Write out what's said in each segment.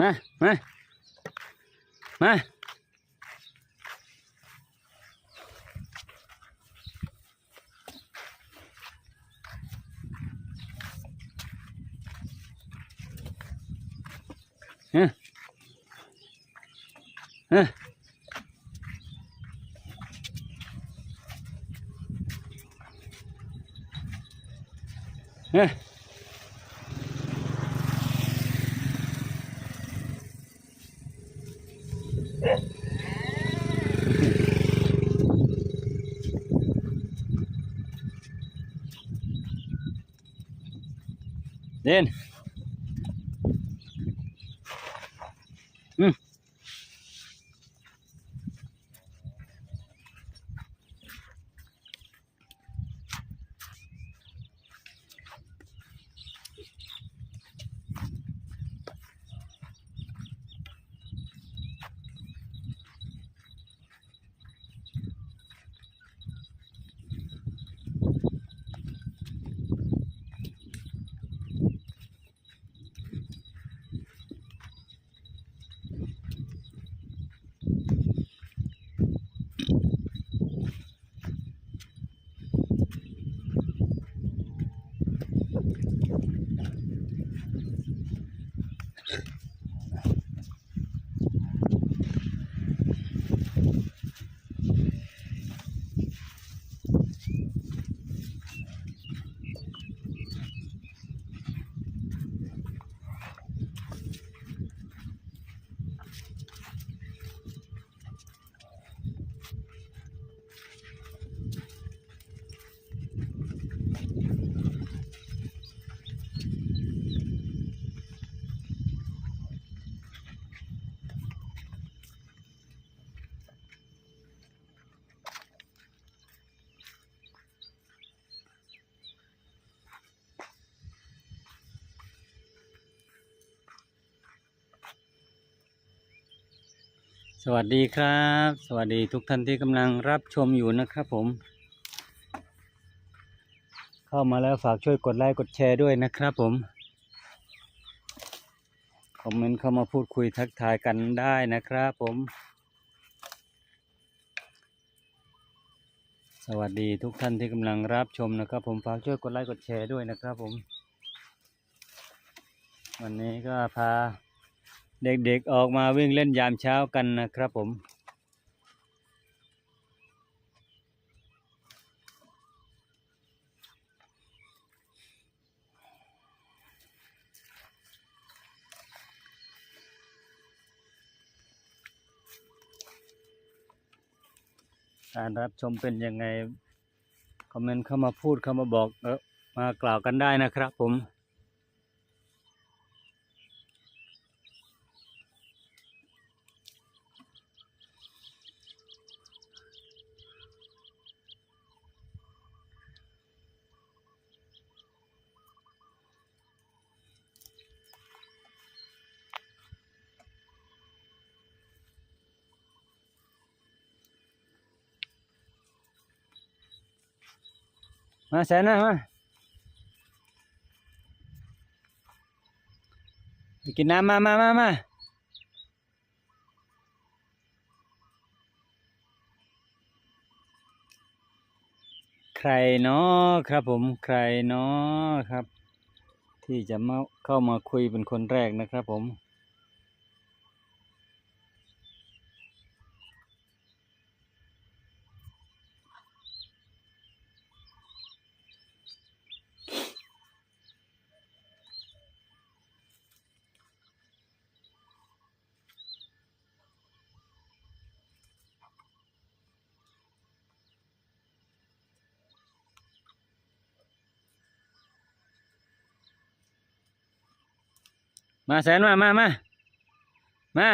มามามา ฮะฮะฮะ เสวัสดีครับ สวัสดีทุกท่านที่กำลังรับชมอยู่นะครับผม เข้ามาแล้วฝากช่วยกดไลค์กดแชร์ด้วยนะครับผม คอมเมนต์เข้ามาพูดคุยทักทายกันได้นะครับผม สวัสดีทุกท่านที่กำลังรับชมนะครับ ผมฝากช่วยกดไลค์กดแชร์ด้วยนะครับผม วันนี้ก็พา เด็กๆออกมาวิ่งเล่นยามเช้ากันนะครับผม การรับชมเป็นยังไง คอมเมนต์เข้ามาพูดเข้ามาบอกเออมากล่าวกันได้นะครับผม มาแสนนะมากินน้ำมามามามาใครเนาะครับผมใครเนาะครับ ที่จะมาเข้ามาคุยเป็นคนแรกนะครับผม มาแสนมามามามา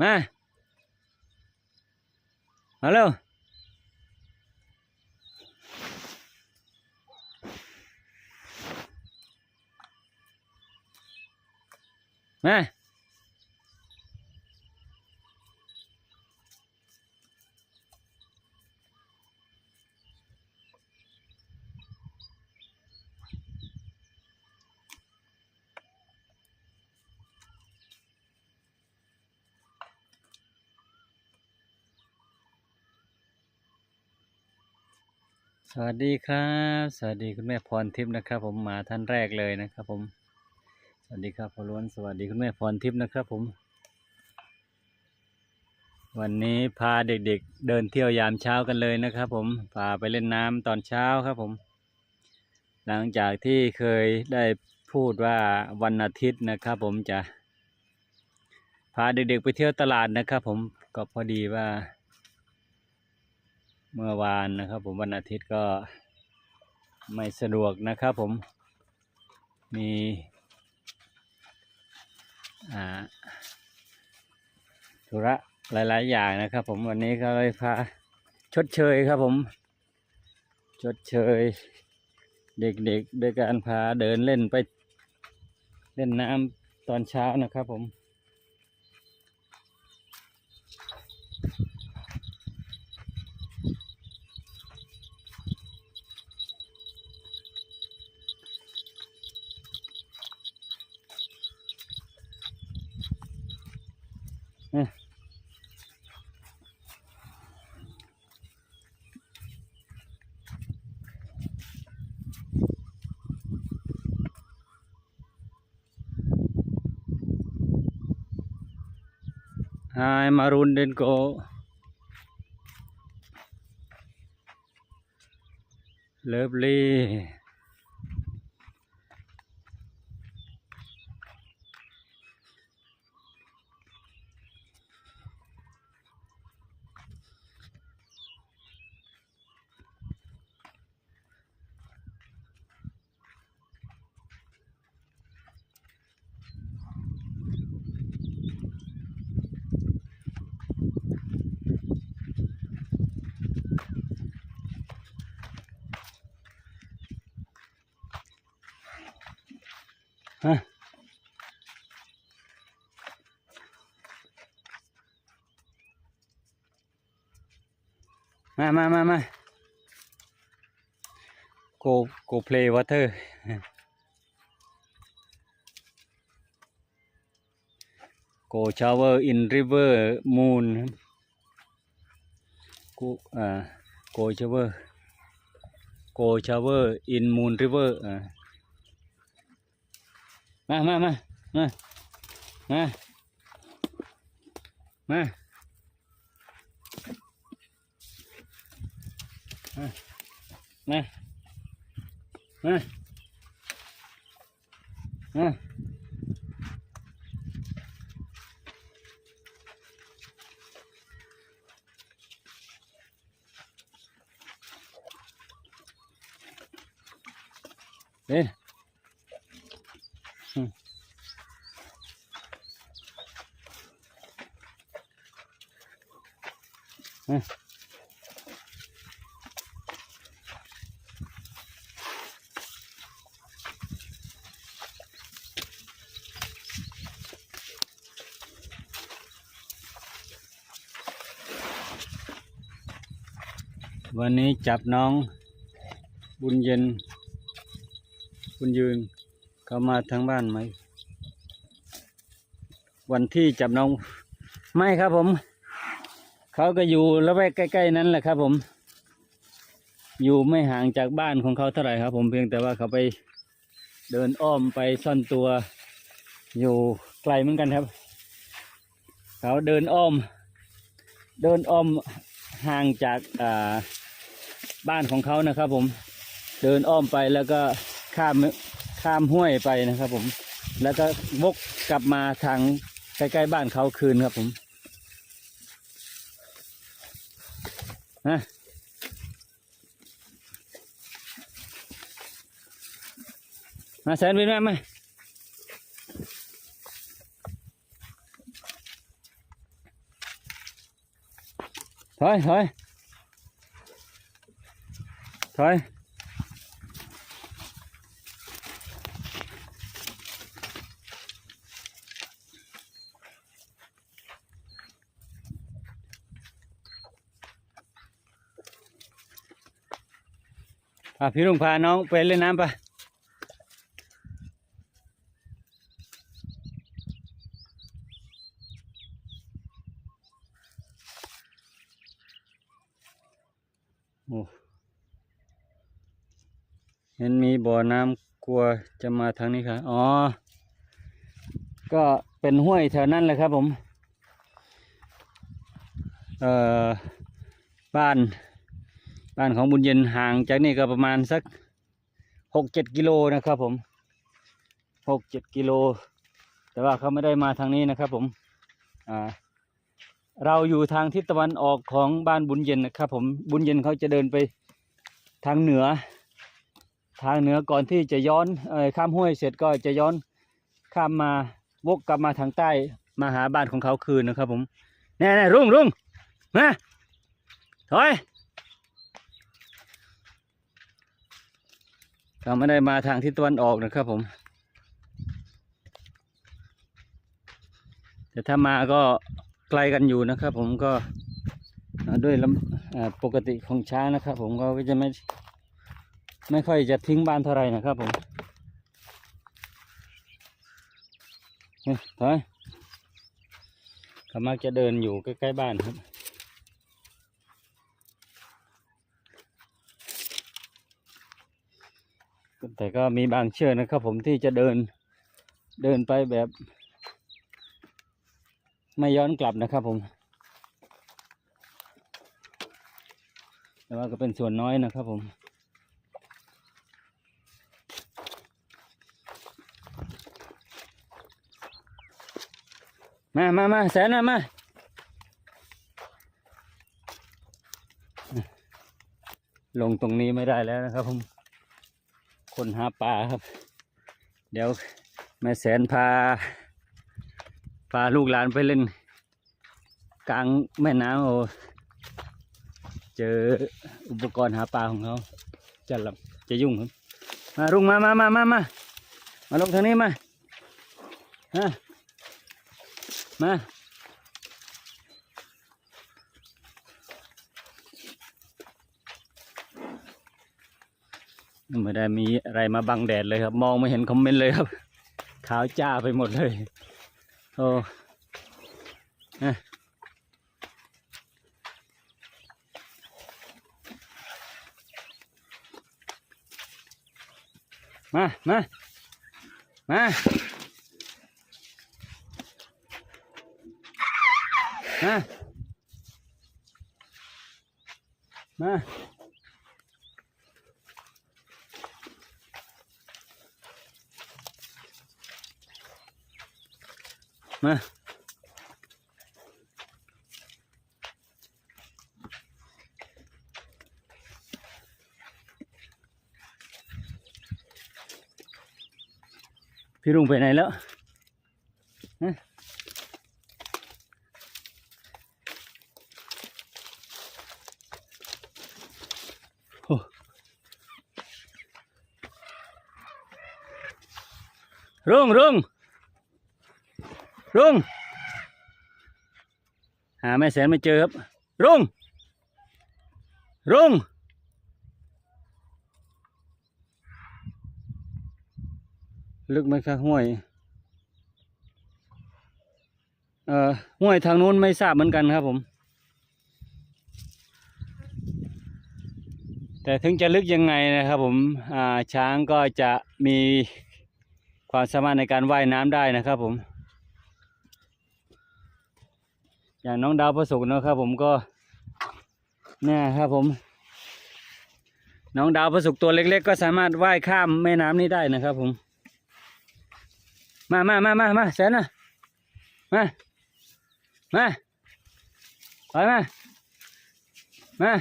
มามาเร็วมา สวัสดีครับ สวัสดีคุณแม่พรทิพย์นะครับ ผมมาท่านแรกเลยนะครับ ผม สวัสดีครับพอล้วนสวัสดีคุณแม่พรทิพย์นะครับ ผม วันนี้พาเด็กๆเดินเที่ยวยามเช้ากันเลยนะครับ ผมพาไปเล่นน้ำตอนเช้าครับผม หลังจากที่เคยได้พูดว่าวันอาทิตย์นะครับ ผมจะพาเด็กๆไปเที่ยวตลาดนะครับ ผมก็พอดีว่า เมื่อวานนะครับ ผมวันอาทิตย์ก็ไม่สะดวกนะครับ ผมมีธุระหลาย ๆ อย่างนะครับ ผมวันนี้ก็เลยพาชดเชยครับผม ชดเชย เด็ก ๆ ด้วยการพาเดินเล่นไปเล่นน้ำตอนเช้านะครับผม Hi, Maroon din ko. Lovely. มามามาโกโกเพลย์วอเตอร์โกชาวเวอร์อินริเวอร์มูนกูอ่าโกชาวเวอร์โกชาวเวอร์อินมูนริเวอร์อ่มามามามามามา 嗯。来，来，来诶嗯。嗯。 วันนี้จับน้องบุญเย็น บุญยืน เขามาทางบ้านไหม วันที่จับน้อง ไม่ครับผม เขาก็อยู่และแวกใกล้ ๆ นั้นแหละครับผม อยู่ไม่ห่างจากบ้านของเขาเท่าไหร่ครับ ผมเพียงแต่ว่าเขาไปเดินอ้อมไปซ่อนตัว อยู่ไกลเหมือนกันครับ เขาเดินอ้อม เดินอ้อมห่างจากอ่า บ้านของเขานะครับ ผมเดินอ้อมไปแล้วก็ข้ามข้ามห้วยไปนะครับ ผม แล้วก็วกกลับมาทางใกล้ๆบ้านเขาคืนครับผมฮะมาแซนวินมามาถอยถอยถอย thôi. À phía đồng pha nó về lên nam pa นมีบ่อน้ำกลัวจะมาทางนี้ครับอ๋อ ก็เป็นห้วยแถวนั้นแหละครับผมเอ่อบ้านบ้านของบุญเย็นห่างจากนี่ก็ประมาณสักหกเจ็ดกิโลนะครับผมหกเจ็ดกิโล แต่ว่าเขาไม่ได้มาทางนี้นะครับผมอ่าเราอยู่ทางทิศตะวันออกของบ้านบุญเย็นนะครับผมบุญเย็นเขาจะเดินไปทางเหนือ ทางเหนือก่อนที่จะย้อนอข้ามห้วยเสร็จก็จะย้อนข้ามมาวกกลับมาทางใต้มาหาบ้านของเขาคืนนะครับ ผมแน่ๆรุ่งรุ่งมาถอยเขาไม่ได้มาทางทิศตะวันออกนะครับผม แต่ถ้ามาก็ไกลกันอยู่นะครับ ผมก็ด้วยลำอ่าปกติของช้างนะครับ ผมก็จะไม่ ไม่ค่อยจะทิ้งบ้านเท่าไหร่นะครับผมเฮ้ยถอยเขามักจะเดินอยู่ใกล้ๆบ้านครับ แต่ก็มีบางเชือกนะครับผมที่จะเดินเดินไปแบบ ไม่ย้อนกลับนะครับผม แต่ว่าก็เป็นส่วนน้อยนะครับผม มามามาแสนมามาลงตรงนี้ไม่ได้แล้วนะครับผม คนหาปลาครับ เดี๋ยวแม่แสนพา พาลูกหลานไปเล่น กลางแม่น้ำโอเจออุปกรณ์หาปลาของเขาจะหลับจะยุ่งครับ มารุ่งมามามามามามาลงทางนี้มาฮะ มาไม่ได้มีอะไรมาบังแดดเลยครับ มองไม่เห็นคอมเมนต์เลยครับ ขาวจ้าไปหมดเลย โอ้นะมา มา มา มามามาพี่รุ่งไปไหนแล้วฮะโอ้ รุ่งรุ่งรุ่งหาแม่แสนไม่เจอครับรุ่งรุ่งลึกไหมครับห้วยเอ่อห้วยทางนู้นไม่ทราบเหมือนกันครับผม แต่ถึงจะลึกยังไงนะครับผม อ่าช้างก็จะมี ความสามารถในการว่ายน้ำได้นะครับผม อย่างน้องดาวประสุกนะครับผมก็เนี่ยครับผม น้องดาวประสุกตัวเล็ก ๆ ก็สามารถว่ายข้ามแม่น้ำนี้ได้นะครับผม มามามามามาแสนนะมามาไปมามา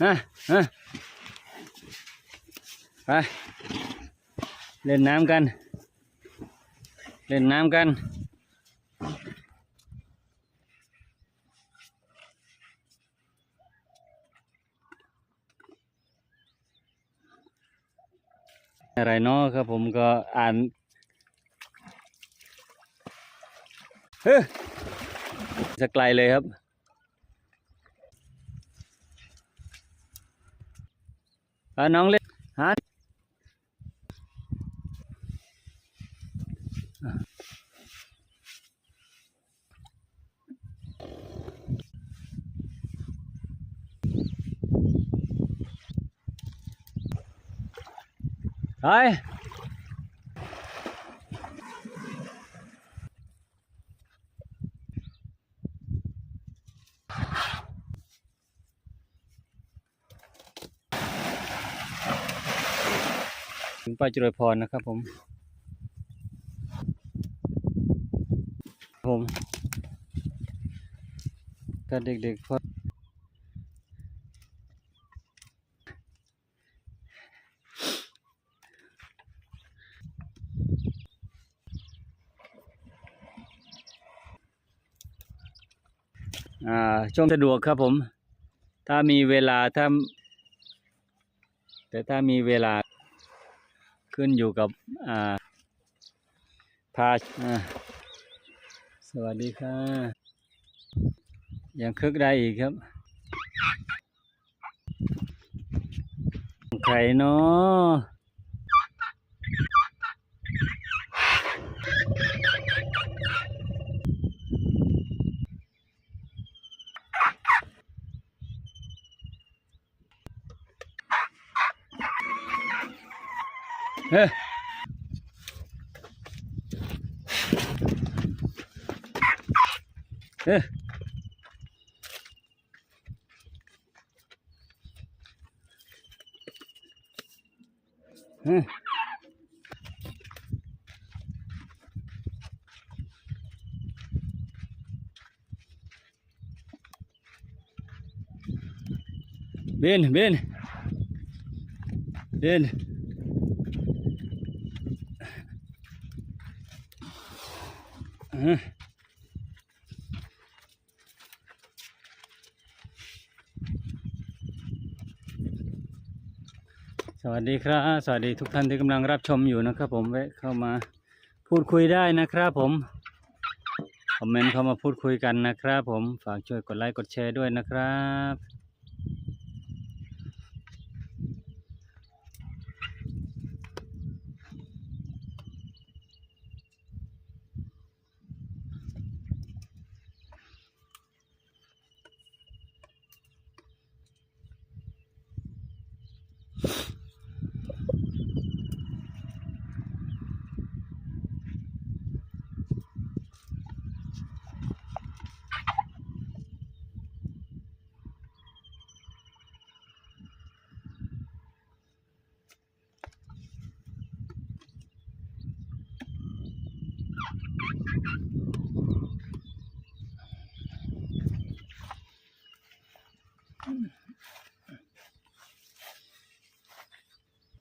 มามา ไปเล่นน้ำกัน เล่นน้ำกัน อะไรเนาะครับผมก็อ่านเฮ้ยจะไกลเลยครับอ่าน้องเล่นฮะ ไปป้าจุรพรนะครับผม ผมถ้าเด็กๆพออ่า ช่วงสะดวกครับผม ถ้ามีเวลาถ้าแต่ถ้ามีเวลาขึ้นอยู่กับอ่าพาอ่าสวัสดีค่ะยังคึกได้อีกครับ ใครเนาะ เฮ้ยเฮ้ย อืมบินบินบินอืม สวัสดีครับ สวัสดีทุกท่านที่กำลังรับชมอยู่นะครับผมแวะเข้ามาพูดคุยได้นะครับผม คอมเมนต์เข้ามาพูดคุยกันนะครับผม ฝากช่วยกดไลค์กดแชร์ด้วยนะครับ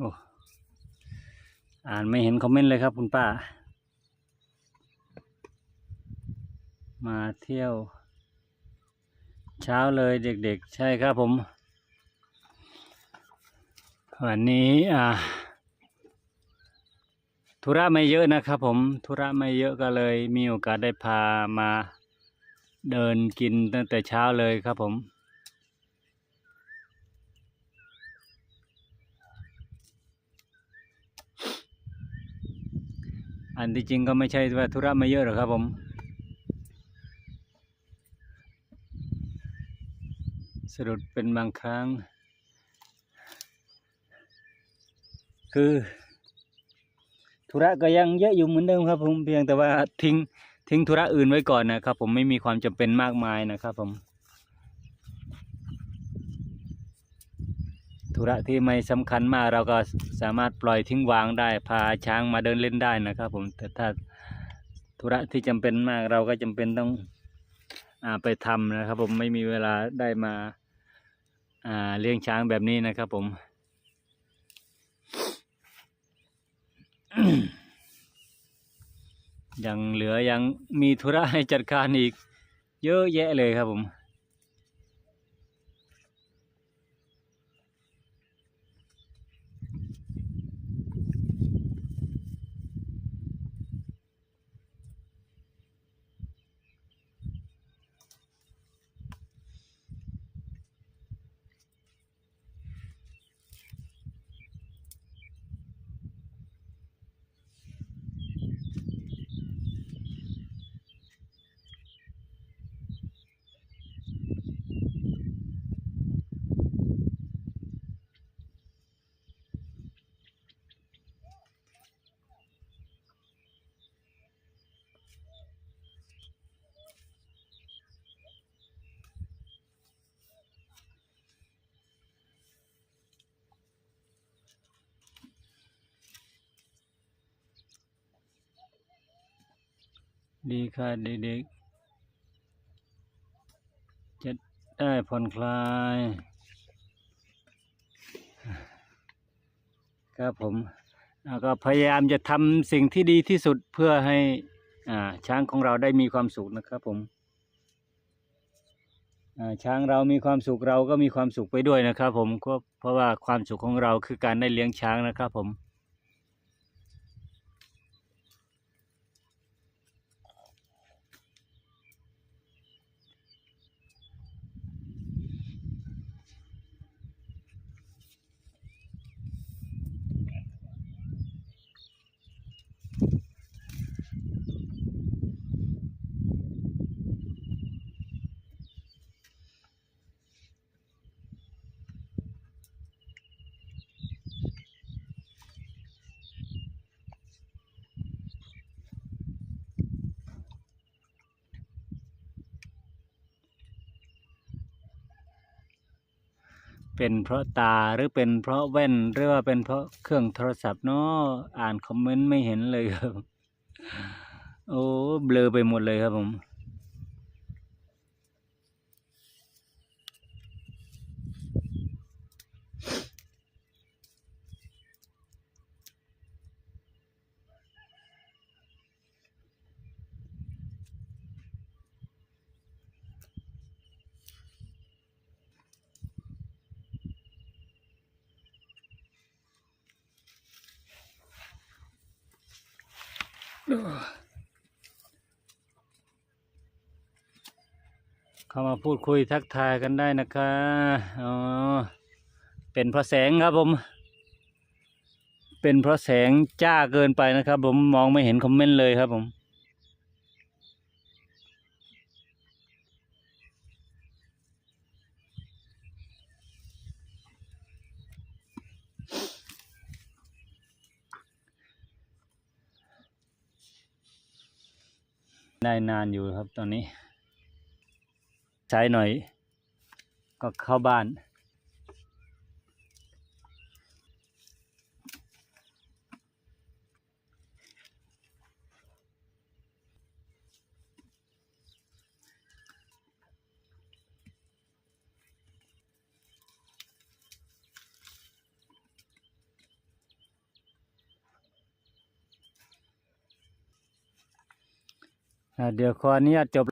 โอ้อ่านไม่เห็นคอมเมนต์เลยครับคุณป้า มาเที่ยว เช้าเลยเด็กๆ ใช่ครับผม วันนี้อ่าธุระไม่เยอะนะครับผมธุระไม่เยอะก็เลยมีโอกาสได้พามาเดินกินตั้งแต่เช้าเลยครับผม อันที่จริงก็ไม่ใช่ว่าธุระไม่เยอะหรอกครับผม สะดุดเป็นบางครั้ง คือธุระก็ยังเยอะอยู่เหมือนเดิมครับผมเพียงแต่ว่าทิ้งทิ้งธุระอื่นไว้ก่อนนะครับ ผมไม่มีความจำเป็นมากมายนะครับผม ธุระที่ไม่สำคัญมากเราก็สามารถปล่อยทิ้งวางได้ พาช้างมาเดินเล่นได้นะครับ ผมแต่ถ้าธุระที่จำเป็นมากเราก็จำเป็นต้องอาไปทำนะครับ ผมไม่มีเวลาได้มาอ่าเลี้ยงช้างแบบนี้นะครับ ผมยังเหลือยังมีธุระให้จัดการอีก เยอะแยะเลยครับผม ดีค่ะเด็กๆ จะได้ผ่อนคลาย ครับผมแล้วก็พยายามจะทำสิ่งที่ดีที่สุดเพื่อให้อาช้างของเราได้มีความสุขนะครับผมอาช้างเรามีความสุขเราก็มีความสุขไปด้วยนะครับผมก็เพราะว่าความสุขของเราคือการได้เลี้ยงช้างนะครับผม เป็นเพราะตาหรือเป็นเพราะแว่นหรือว่าเป็นเพราะเครื่องโทรศัพท์เนาะอ่านคอมเมนต์ไม่เห็นเลยครับ โอ้เบลอไปหมดเลยครับผม เข้ามาพูดคุยทักทายกันได้นะคะอ๋อเป็นเพราะแสงครับผม เป็นเพราะแสงจ้าเกินไปนะครับ ผมมองไม่เห็นคอมเมนต์เลยครับผม ได้นานอยู่ครับตอนนี้ ใช้หน่อยก็เข้าบ้าน เดี๋ยวขออนุญาตจบ